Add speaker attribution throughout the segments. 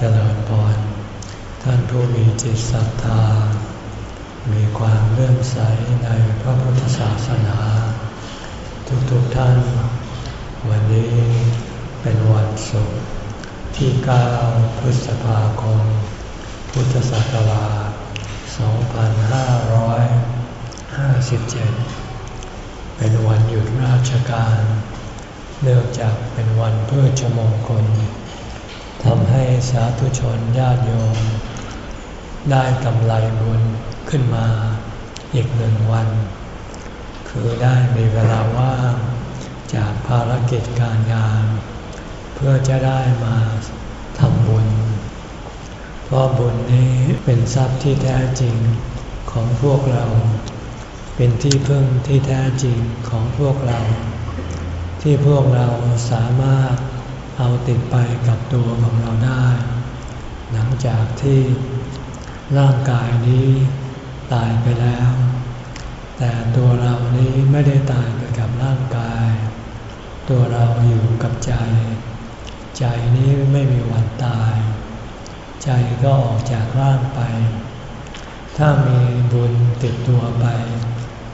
Speaker 1: เจริญพร ท่านผู้มีจิตศรัทธา มีความเลื่อมใสในพระพุทธศาสนา ทุกๆทท่าน วันนี้เป็นวันศุกร์ที่ 9 พฤษภาคม พุทธศักราช 2557 เป็นวันหยุดราชการ เนื่องจากเป็นวันเพื่อชมงคล ทำให้สาธุชนญาติโยม ได้กำไรบุญขึ้นมาอีกหนึ่งวัน คือได้มีเวลาว่างจากภารกิจการงาน เพื่อจะได้มาทำบุญ เพราะบุญนี้เป็นทรัพย์ที่แท้จริงของพวกเรา เป็นที่พึ่งที่แท้จริงของพวกเรา ที่พวกเราสามารถ เอาติดไปกับตัวของเราได้ หลังจากที่ร่างกายนี้ตายไปแล้ว แต่ตัวเรานี้ไม่ได้ตายไปกับร่างกาย ตัวเราอยู่กับใจ ใจนี้ไม่มีวันตาย ใจก็ออกจากร่างไป ถ้ามีบุญติดตัวไป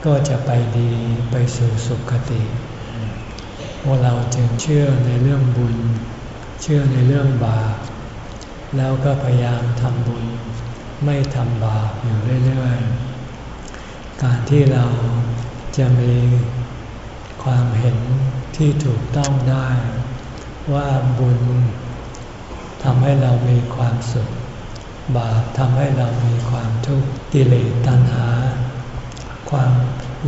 Speaker 1: ก็จะไปดีไปสู่สุขติ พวกเราจึงเชื่อในเรื่องบุญ เชื่อในเรื่องบาป แล้วก็พยายามทำบุญ ไม่ทำบาปอยู่เรื่อยๆ การที่เราจะมีความเห็นที่ถูกต้องได้ ว่าบุญทำให้เรามีความสุข บาปทำให้เรามีความทุกข์กิเลสตัณหา ความ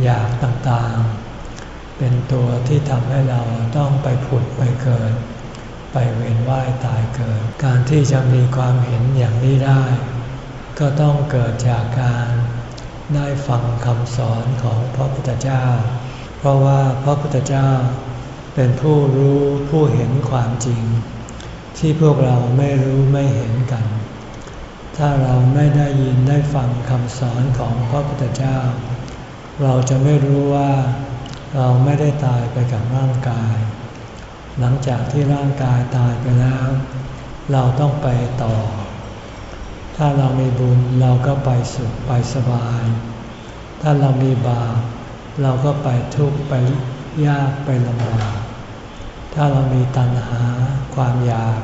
Speaker 1: อยากต่างๆ เป็นตัวที่ทำให้เราต้องไปผุดไปเกิด ไปเวียนว่ายตายเกิด การที่จะมีความเห็นอย่างนี้ได้ ก็ต้องเกิดจากการได้ฟังคำสอนของพระพุทธเจ้า เพราะว่าพระพุทธเจ้าเป็นผู้รู้ผู้เห็นความจริง ที่พวกเราไม่รู้ไม่เห็นกัน ถ้าเราไม่ได้ยินได้ฟังคำสอนของพระพุทธเจ้า เราจะไม่รู้ว่า เราไม่ได้ตายไปกับร่างกาย หลังจากที่ร่างกายตายไปแล้ว เราต้องไปต่อ ถ้าเรามีบุญเราก็ไปสุขไปสบาย ถ้าเรามีบาปเราก็ไปทุกข์ไปยากไปลำบาก ถ้าเรามีตัณหาความอยาก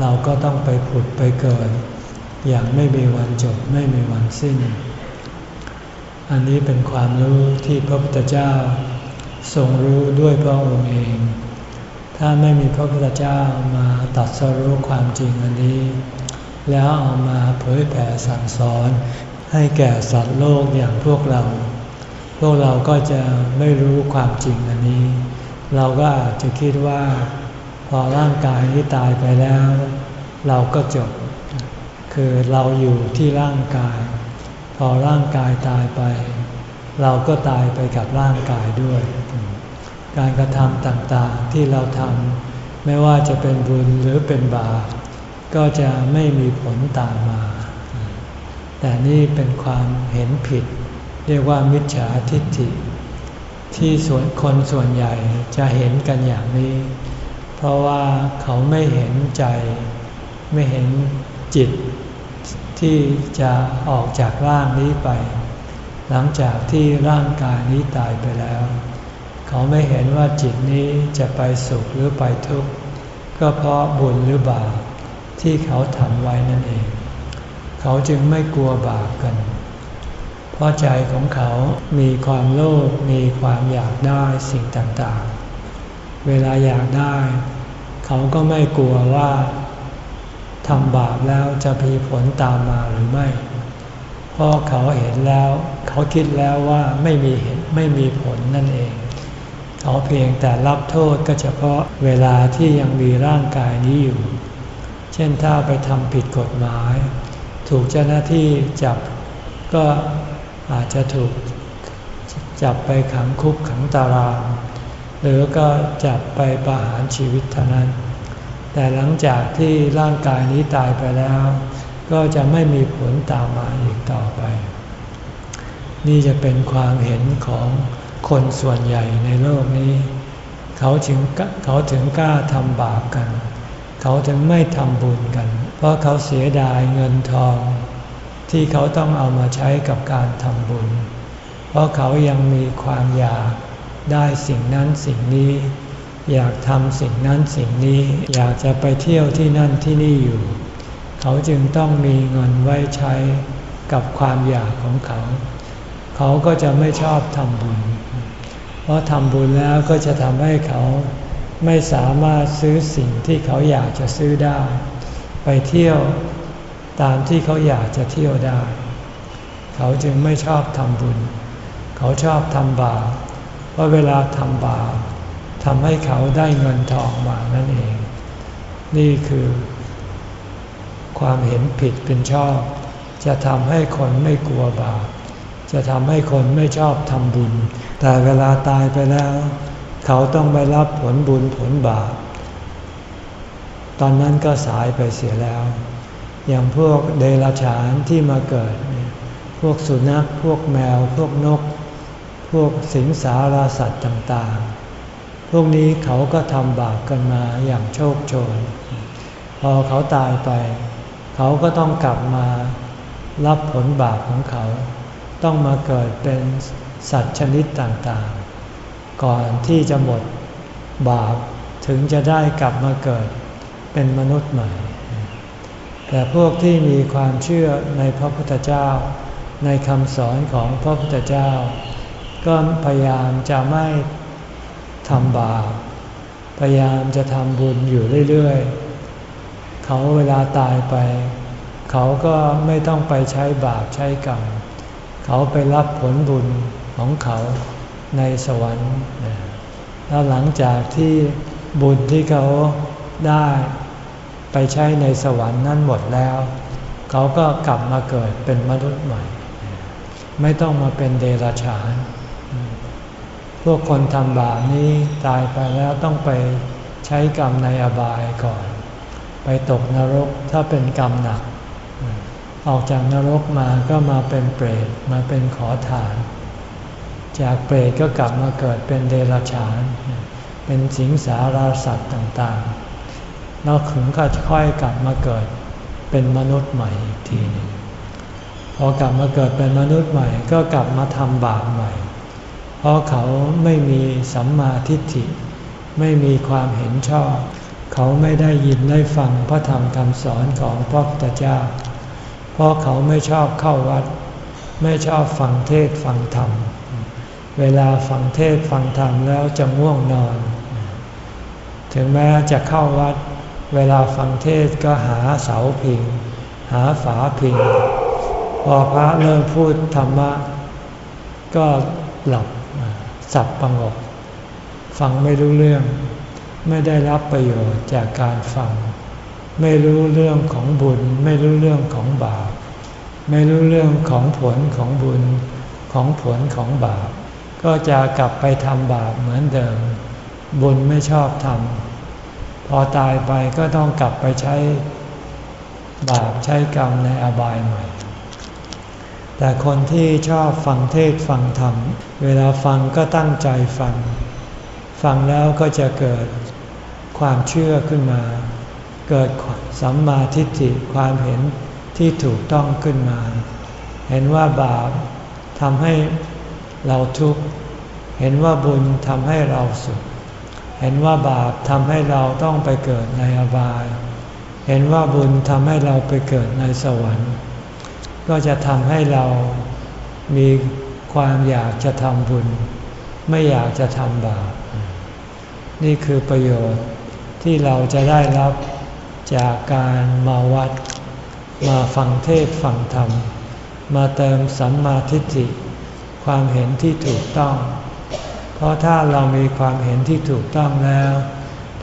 Speaker 1: เราก็ต้องไปผุดไปเกิด อย่างไม่มีวันจบไม่มีวันสิ้น อันนี้เป็นความรู้ที่พระพุทธเจ้า ทรงรู้ด้วยพระองค์เอง ถ้าไม่มีพระพุทธเจ้ามาตัดสรู้ความจริงอันนี้ แล้วเอามาเผยแผ่สั่งสอนให้แก่สัตว์โลกอย่างพวกเรา พวกเราก็จะไม่รู้ความจริงอันนี้ เราก็อาจจะคิดว่า พอร่างกายนี้ตายไปแล้ว เราก็จบ คือเราอยู่ที่ร่างกาย พอร่างกายตายไป เราก็ตายไปกับร่างกายด้วย การกระทำต่างๆที่เราทำไม่ว่าจะเป็นบุญหรือเป็นบาปก็จะไม่มีผลตามมา แต่นี่เป็นความเห็นผิด เรียกว่ามิจฉาทิฏฐิ ที่ส่วนคนส่วนใหญ่จะเห็นกันอย่างนี้ เพราะว่าเขาไม่เห็นใจ ไม่เห็นจิตที่จะออกจากร่างนี้ไป หลังจากที่ร่างกายนี้ตายไปแล้ว ไม่เห็นว่าจิตนี้จะไปสุขหรือไปทุกข์ก็เพราะบุญหรือบาปที่เขาทำไว้นั่นเอง เขาจึงไม่กลัวบาปกัน เพราะใจของเขามีความโลภมีความอยากได้สิ่งต่างๆ เวลาอยากได้ เขาก็ไม่กลัวว่าทำบาปแล้วจะมีผลตามมาหรือไม่ เพราะเขาเห็นแล้ว เขาคิดแล้วว่าไม่มีเหตุไม่มีผลนั่นเอง เขาเพียงแต่รับโทษก็เฉพาะเวลาที่ยังมีร่างกายนี้อยู่ เช่นถ้าไปทำผิดกฎหมาย ถูกเจ้าหน้าที่จับก็อาจจะถูกจับไปขังคุกขังตาราง หรือก็จับไปประหารชีวิตเท่านั้น แต่หลังจากที่ร่างกายนี้ตายไปแล้ว ก็จะไม่มีผลตามมาอีกต่อไป นี่จะเป็นความเห็นของ คนส่วนใหญ่ในโลกนี้ เขาถึงเขาถึงกล้าทำบาปกัน เขาถึงไม่ทำบุญกัน เพราะเขาเสียดายเงินทอง ที่เขาต้องเอามาใช้กับการทำบุญ เพราะเขายังมีความอยากได้สิ่งนั้นสิ่งนี้ อยากทำสิ่งนั้นสิ่งนี้ อยากจะไปเที่ยวที่นั่นที่นี่อยู่ เขาจึงต้องมีเงินไว้ใช้กับความอยากของเขา เขาก็จะไม่ชอบทำบุญ เพราะทำบุญแล้วก็จะทำให้เขาไม่สามารถซื้อสิ่งที่เขาอยากจะซื้อได้ ไปเที่ยวตามที่เขาอยากจะเที่ยวได้ เขาจึงไม่ชอบทำบุญ เขาชอบทำบาปเพราะเวลาทำบาปทำให้เขาได้เงินทองมานั่นเอง นี่คือ ความเห็นผิดเป็นชอบ จะทำให้คนไม่กลัวบาป จะทำให้คนไม่ชอบทำบุญ แต่เวลาตายไปแล้ว เขาต้องไปรับผลบุญผลบาป ตอนนั้นก็สายไปเสียแล้ว อย่างพวกเดรัจฉานที่มาเกิด พวกสุนัข พวกแมว พวกนก พวกสิงสาราสัตว์ต่างๆ พวกนี้เขาก็ทำบาปกันมาอย่างโชคโชน พอเขาตายไป เขาก็ต้องกลับมารับผลบาปของเขา ต้องมาเกิดเป็นสัตว์ชนิดต่างๆ ก่อนที่จะหมดบาปถึงจะได้กลับมาเกิดเป็นมนุษย์ใหม่ แต่พวกที่มีความเชื่อในพระพุทธเจ้า ในคำสอนของพระพุทธเจ้า ก็พยายามจะไม่ทำบาป พยายามจะทำบุญอยู่เรื่อยๆ เขาเวลาตายไป เขาก็ไม่ต้องไปใช้บาปใช้กรรม เขาไปรับผลบุญของเขาในสวรรค์ แล้วหลังจากที่บุญที่เขาได้ไปใช้ในสวรรค์นั้นหมดแล้ว เขาก็กลับมาเกิดเป็นมนุษย์ใหม่ ไม่ต้องมาเป็นเดรัจฉาน พวกคนทำบาปนี้ตายไปแล้วต้องไปใช้กรรมในอบายก่อน ไปตกนรกถ้าเป็นกรรมหนัก ออกจากนรกมาก็มาเป็นเปรตมาเป็นขอทาน จากเปรตก็กลับมาเกิดเป็นเดรัจฉาน เป็นสิงสาราสัตว์ต่างๆแล้วถึงก็ค่อยกลับมาเกิดเป็นมนุษย์ใหม่อีกทีนึงพอกลับมาเกิดเป็นมนุษย์ใหม่ก็กลับมาทำบาปใหม่ เพราะเขาไม่มีสัมมาทิฏฐิ ไม่มีความเห็นชอบ เขาไม่ได้ยินได้ฟังพระธรรมคำสอนของพระพุทธเจ้า เพราะเขาไม่ชอบเข้าวัด ไม่ชอบฟังเทศฟังธรรม เวลาฟังเทศฟังธรรมแล้วจะง่วงนอน ถึงแม้จะเข้าวัด เวลาฟังเทศก็หาเสาพิง หาฝาพิง พอพระเริ่มพูดธรรมะ ก็หลับสับประงก ฟังไม่รู้เรื่อง ไม่ได้รับประโยชน์จากการฟัง ไม่รู้เรื่องของบุญ ไม่รู้เรื่องของบาป ไม่รู้เรื่องของผลของบุญของผลของบาป ก็จะกลับไปทำบาปเหมือนเดิม บุญไม่ชอบทำพอตายไปก็ต้องกลับไปใช้บาปใช้กรรมในอบายใหม่ แต่คนที่ชอบฟังเทศฟังธรรม เวลาฟังก็ตั้งใจฟัง ฟังแล้วก็จะเกิดความเชื่อขึ้นมา เกิดสัมมาทิฏฐิความเห็นที่ถูกต้องขึ้นมา เห็นว่าบาปทำให้เราทุกข์ เห็นว่าบุญทำให้เราสุข เห็นว่าบาปทำให้เราต้องไปเกิดในอบาย เห็นว่าบุญทำให้เราไปเกิดในสวรรค์ ก็จะทำให้เรามีความอยากจะทำบุญ ไม่อยากจะทำบาป นี่คือประโยชน์ที่เราจะได้รับ จากการมาวัด มาฟังเทศฟังธรรม มาเติมสัมมาทิฏฐิ ความเห็นที่ถูกต้อง เพราะถ้าเรามีความเห็นที่ถูกต้องแล้ว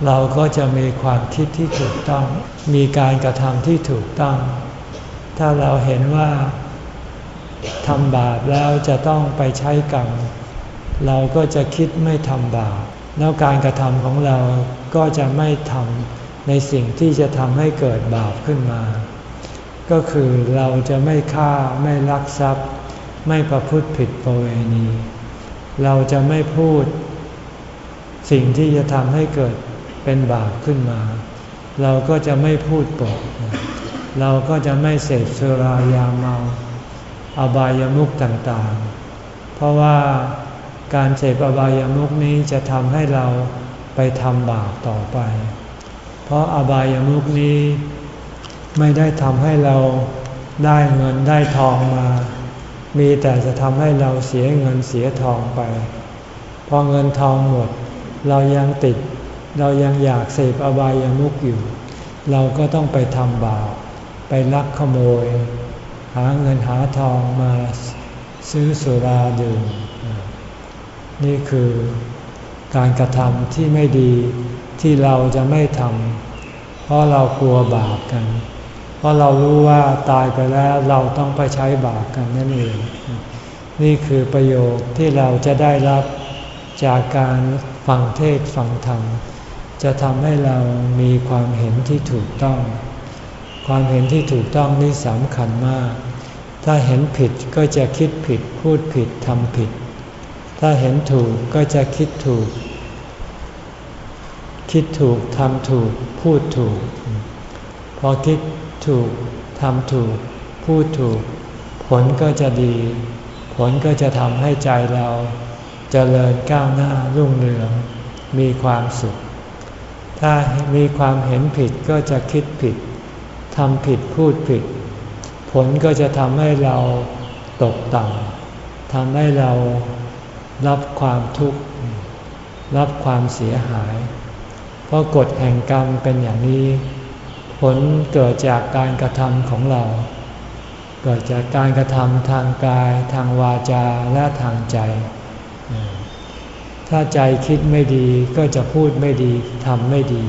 Speaker 1: เราก็จะมีความคิดที่ถูกต้อง มีการกระทำที่ถูกต้อง ถ้าเราเห็นว่าทำบาปแล้วจะต้องไปใช้กรรม เราก็จะคิดไม่ทำบาปแล้วการกระทำของเราก็จะไม่ทำ ในสิ่งที่จะทำให้เกิดบาปขึ้นมา ก็คือเราจะไม่ฆ่าไม่ลักทรัพย์ ไม่ประพฤติผิดประเวณี เราจะไม่พูด สิ่งที่จะทำให้เกิดเป็นบาปขึ้นมา เราก็จะไม่พูดปดเราก็จะไม่เสพสุรายาเมา อบายามุขต่างๆ เพราะว่าการเสพอบายามุขนี้จะทำให้เราไปทำบาปต่อไป เพราะอบายามุขนี้ไม่ได้ทำให้เราได้เงินได้ทองมา มีแต่จะทำให้เราเสียเงินเสียทองไป พอเงินทองหมด เรายังติด เรายังอยากเสพอบายามุขอยู่ เราก็ต้องไปทำบาปไปลักขโมย หาเงินหาทองมาซื้อสุราดื่มนี่คือการกระทำที่ไม่ดี ที่เราจะไม่ทำเพราะเรากลัวบาปกัน เพราะเรารู้ว่าตายไปแล้วเราต้องไปใช้บาปกันนั่นเอง นี่คือประโยชน์ที่เราจะได้รับจากการฟังเทศฟังธรรม จะทำให้เรามีความเห็นที่ถูกต้อง ความเห็นที่ถูกต้องนี่สำคัญมาก ถ้าเห็นผิดก็จะคิดผิด พูดผิดทำผิด ถ้าเห็นถูกก็จะคิดถูก คิดถูกทำถูกพูดถูก พอคิดถูกทำถูก พูดถูก ผลก็จะดี ผลก็จะทำให้ใจเราจเจริญก้าวหน้ารุ่งเรือง มีความสุข ถ้ามีความเห็นผิดก็จะคิดผิดทำผิดพูดผิด ผลก็จะทำให้เราตกต่ำทำให้เรารับความทุกข์ รับความเสียหาย ราะกฎแห่งกรรมเป็นอย่างนี้ ผลเกิดจากการกระทำของเรา เกิดจากการกระทำทางกาย ทางวาจาและทางใจ ถ้าใจคิดไม่ดีก็จะพูดไม่ดีทำไม่ดี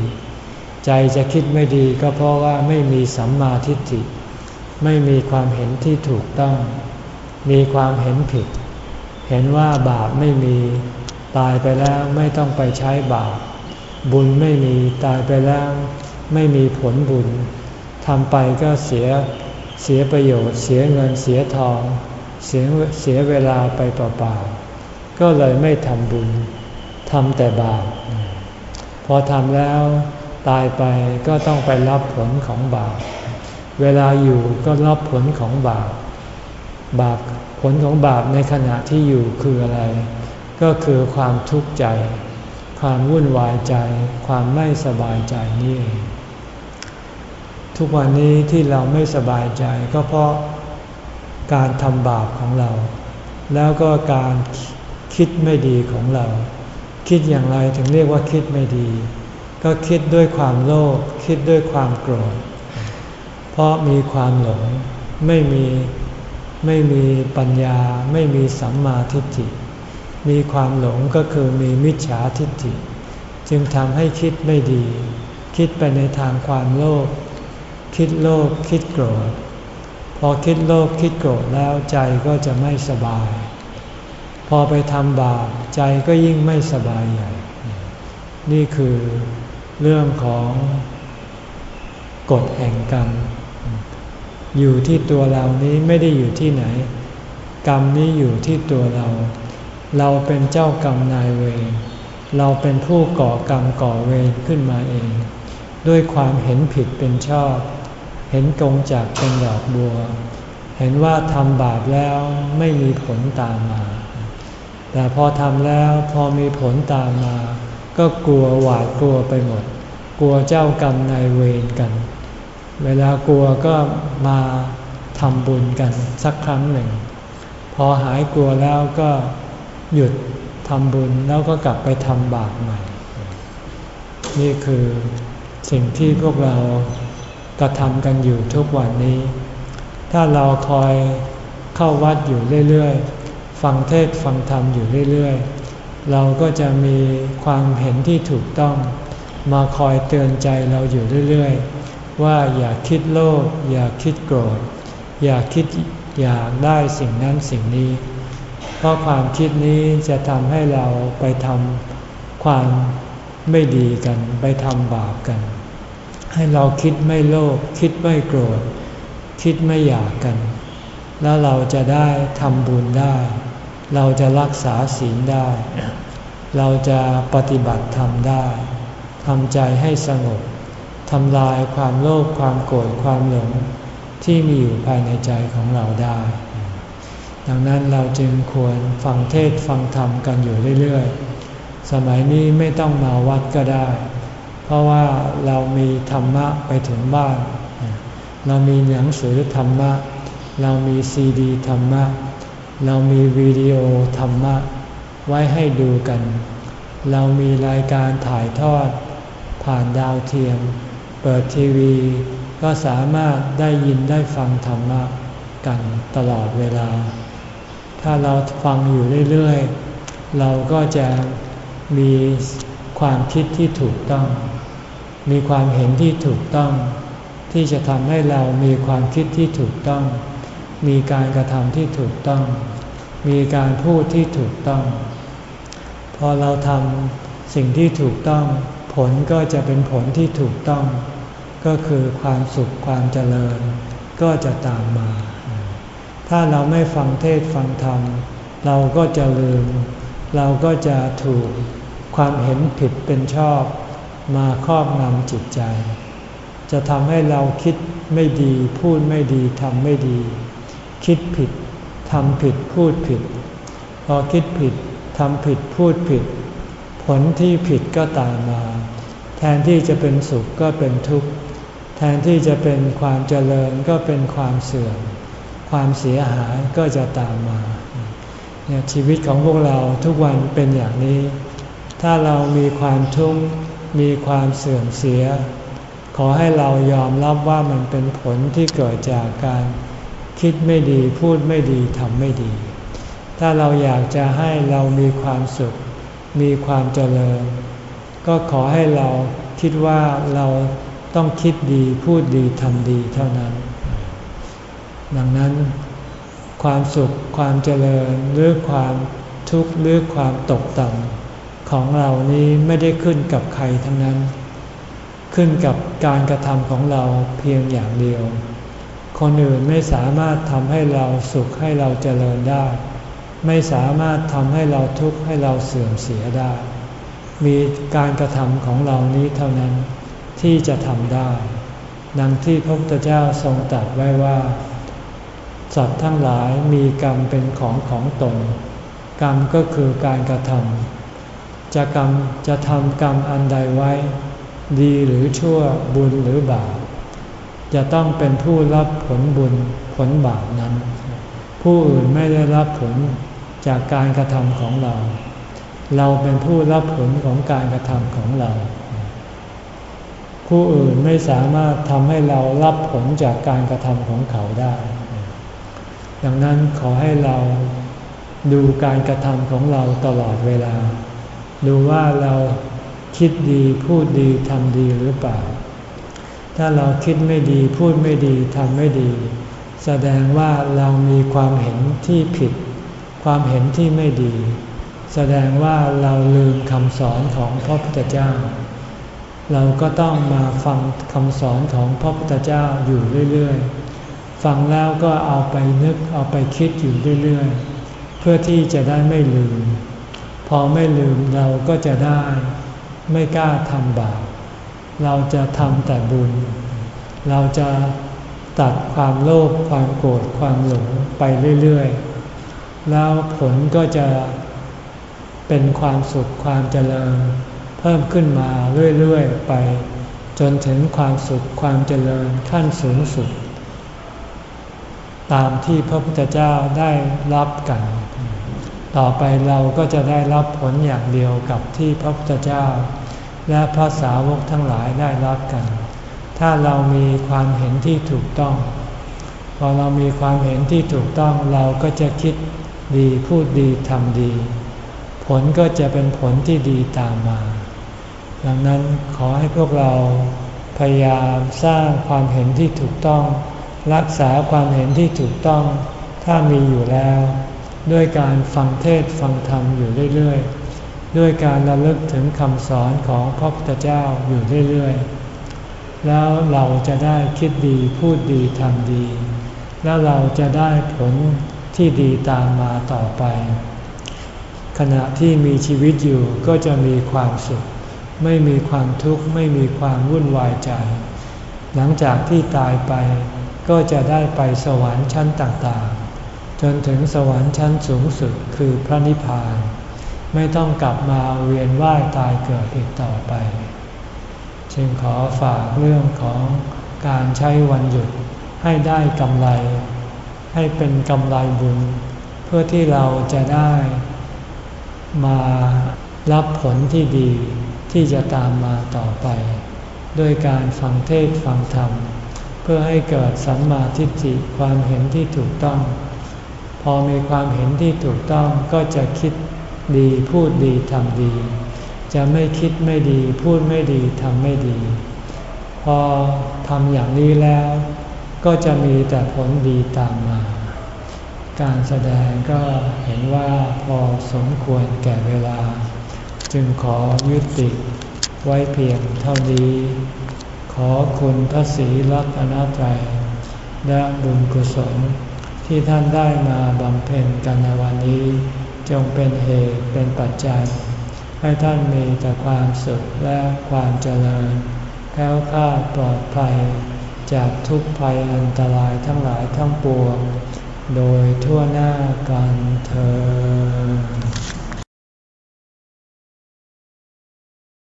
Speaker 1: ใจจะคิดไม่ดีก็เพราะว่าไม่มีสัมมาทิฏฐิ ไม่มีความเห็นที่ถูกต้อง มีความเห็นผิด เห็นว่าบาปไม่มี ตายไปแล้วไม่ต้องไปใช้บาป บุญไม่มีตายไปแล้วไม่มีผลบุญทำไปก็เสียเสียประโยชน์ เสียเงินเสียทอง เสียเสียเวลาไปเปล่าๆก็เลยไม่ทำบุญทำแต่บาปพอทำแล้วตายไปก็ต้องไปรับผลของบาปเวลาอยู่ก็รับผลของบาปบาปผลของบาปในขณะที่อยู่คืออะไร ก็คือความทุกข์ใจ ความวุ่นวายใจ ความไม่สบายใจนี่เองทุกวันนี้ที่เราไม่สบายใจก็เพราะการทำบาปของเรา แล้วก็การคิดไม่ดีของเรา คิดอย่างไรถึงเรียกว่าคิดไม่ดี ก็คิดด้วยความโลภคิดด้วยความโกรธ เพราะมีความหลงไม่มีไม่มีปัญญาไม่มีสัมมาทิฏฐิ มีความหลงก็คือมีมิจฉาทิฏฐิ จึงทำให้คิดไม่ดี คิดไปในทางความโลภคิดโลภคิดโกรธ พอคิดโลภคิดโกรธแล้วใจก็จะไม่สบาย พอไปทำบาปใจก็ยิ่งไม่สบายใหญ่ นี่คือเรื่องของกฎแห่งกรรม อยู่ที่ตัวเรานี้ไม่ได้อยู่ที่ไหน กรรมนี้อยู่ที่ตัวเรา เราเป็นเจ้ากรรมนายเวร เราเป็นผู้ก่อกรรมก่อเวรขึ้นมาเอง ด้วยความเห็นผิดเป็นชอบ เห็นกงจากเป็นดอกบัว เห็นว่าทำบาปแล้วไม่มีผลตามมา แต่พอทำแล้วพอมีผลตามมา ก็กลัวหวาดกลัวไปหมด กลัวเจ้ากรรมนายเวรกัน เวลากลัวก็มาทำบุญกันสักครั้งหนึ่ง พอหายกลัวแล้วก็ หยุดทำบุญแล้วก็กลับไปทำบาปใหม่ นี่คือสิ่งที่พวกเรากระทำกันอยู่ทุกวันนี้ ถ้าเราคอยเข้าวัดอยู่เรื่อยๆ ฟังเทศฟังธรรมอยู่เรื่อยๆ เราก็จะมีความเห็นที่ถูกต้องมาคอยเตือนใจเราอยู่เรื่อยๆ ว่าอย่าคิดโลภอย่าคิดโกรธ อย่าคิดอยากได้สิ่งนั้นสิ่งนี้ ราะความคิดนี้จะทำให้เราไปทำความไม่ดีกัน ไปทำบาปกัน ให้เราคิดไม่โลภคิดไม่โกรธ คิดไม่อยากกัน แล้วเราจะได้ทำบุญได้ เราจะรักษาศีลได้ เราจะปฏิบัติธรรมได้ทำใจให้สงบทำลายความโลภความโกรธความหลงที่มีอยู่ภายในใจของเราได้ ดังนั้นเราจึงควรฟังเทศฟังธรรมกันอยู่เรื่อยๆ สมัยนี้ไม่ต้องมาวัดก็ได้ เพราะว่าเรามีธรรมะไปถึงบ้าน เรามีหนังสือธรรมะ เรามีซีดีธรรมะ เรามีวิดีโอธรรมะ ไว้ให้ดูกัน เรามีรายการถ่ายทอด ผ่านดาวเทียม เปิดทีวี ก็สามารถได้ยินได้ฟังธรรมะกันตลอดเวลา ถ้าเราฟังอยู่เรื่อยๆ เราก็จะมีความคิดที่ถูกต้อง มีความเห็นที่ถูกต้อง ที่จะทำให้เรามีความคิดที่ถูกต้อง มีการกระทำที่ถูกต้อง มีการพูดที่ถูกต้อง พอเราทำสิ่งที่ถูกต้อง ผลก็จะเป็นผลที่ถูกต้อง ก็คือความสุขความเจริญก็จะตามมา ถ้าเราไม่ฟังเทศฟังธรรม เราก็จะลืม เราก็จะถูกความเห็นผิดเป็นชอบ มาครอบงำจิตใจ จะทำให้เราคิดไม่ดี พูดไม่ดีทำไม่ดี คิดผิดทำผิดพูดผิด พอคิดผิดทำผิดพูดผิด ผลที่ผิดก็ตามมา แทนที่จะเป็นสุขก็เป็นทุกข์ แทนที่จะเป็นความเจริญก็เป็นความเสื่อม ความเสียหายก็จะตามมาเนี่ยชีวิตของพวกเราทุกวันเป็นอย่างนี้ ถ้าเรามีความทุกข์มีความเสื่อมเสีย ขอให้เรายอมรับว่ามันเป็นผลที่เกิดจากการคิดไม่ดีพูดไม่ดีทำไม่ดี ถ้าเราอยากจะให้เรามีความสุข มีความเจริญ ก็ขอให้เราคิดว่าเราต้องคิดดีพูดดีทำดีเท่านั้น ดังนั้น ความสุขความเจริญหรือความทุกข์หรือความตกต่ำของเรานี้ไม่ได้ขึ้นกับใครทั้งนั้น ขึ้นกับการกระทำของเราเพียงอย่างเดียว คนอื่นไม่สามารถทำให้เราสุขให้เราเจริญได้ ไม่สามารถทำให้เราทุกข์ให้เราเสื่อมเสียได้ มีการกระทำของเรานี้เท่านั้นที่จะทำได้ดังที่พระพุทธเจ้าทรงตรัสไว้ว่า สัตว์ทั้งหลายมีกรรมเป็นของของตนกรรมก็คือการกระทำจะกรรมจะทำกรรมอันใดไว้ ดีหรือชั่วบุญหรือบาปจะต้องเป็นผู้รับผลบุญผลบาปนั้น ผู้อื่นไม่ได้รับผลจากการกระทำของเรา เราเป็นผู้รับผลของการกระทำของเรา ผู้อื่นไม่สามารถทำให้เรารับผลจากการกระทำของเขาได้ ดังนั้นขอให้เราดูการกระทำของเราตลอดเวลา ดูว่าเราคิดดีพูดดีทำดีหรือเปล่า ถ้าเราคิดไม่ดีพูดไม่ดีทำไม่ดี แสดงว่าเรามีความเห็นที่ผิด ความเห็นที่ไม่ดี แสดงว่าเราลืมคำสอนของพระพุทธเจ้า เราก็ต้องมาฟังคำสอนของพระพุทธเจ้าอยู่เรื่อยๆ ฟังแล้วก็เอาไปนึกเอาไปคิดอยู่เรื่อยๆ เพื่อที่จะได้ไม่ลืม พอไม่ลืมเราก็จะได้ไม่กล้าทำบาป เราจะทำแต่บุญ เราจะตัดความโลภความโกรธความหลงไปเรื่อยๆ แล้วผลก็จะเป็นความสุขความเจริญ เพิ่มขึ้นมาเรื่อยๆ ไป จนถึงความสุขความเจริญขั้นสูงสุด ตามที่พระพุทธเจ้าได้รับกัน ต่อไปเราก็จะได้รับผลอย่างเดียวกับที่พระพุทธเจ้า และพระสาวกทั้งหลายได้รับกัน ถ้าเรามีความเห็นที่ถูกต้อง พอเรามีความเห็นที่ถูกต้องเราก็จะคิดดีพูดดีทำดี ผลก็จะเป็นผลที่ดีตามมา ดังนั้นขอให้พวกเราพยายามสร้างความเห็นที่ถูกต้อง รักษาความเห็นที่ถูกต้องถ้ามีอยู่แล้ว ด้วยการฟังเทศฟังธรรมอยู่เรื่อยๆ ด้วยการระลึกถึงคำสอนของพระพุทธเจ้าอยู่เรื่อยๆ แล้วเราจะได้คิดดีพูดดีทำดี แล้วเราจะได้ผลที่ดีตามมาต่อไป ขณะที่มีชีวิตอยู่ก็จะมีความสุข ไม่มีความทุกข์ไม่มีความวุ่นวายใจ หลังจากที่ตายไป ก็จะได้ไปสวรรค์ชั้นต่างๆ จนถึงสวรรค์ชั้นสูงสุดคือพระนิพพาน ไม่ต้องกลับมาเวียนว่ายตายเกิดอีกต่อไป จึงขอฝากเรื่องของการใช้วันหยุดให้ได้กำไร ให้เป็นกำไรบุญ เพื่อที่เราจะได้มารับผลที่ดีที่จะตามมาต่อไป ด้วยการฟังเทศฟังธรรม เพื่อให้เกิดสัมมาทิฏฐิความเห็นที่ถูกต้อง พอมีความเห็นที่ถูกต้องก็จะคิดดีพูดดีทำดี จะไม่คิดไม่ดีพูดไม่ดีทำไม่ดี พอทำอย่างนี้แล้ว ก็จะมีแต่ผลดีตามมา การแสดงก็เห็นว่าพอสมควรแก่เวลา จึงขอยุติไว้เพียงเท่านี้ ขอคุณพระศรีรัตนตรัยและบุญกุศล ที่ท่านได้มาบำเพ็ญกันในวันนี้ จงเป็นเหตุเป็นปัจจัย ให้ท่านมีแต่ความสุขและความเจริญแค้วคลาดปลอดภัย จากทุกภัยอันตรายทั้งหลายทั้งปวง โดยทั่วหน้ากันเธอ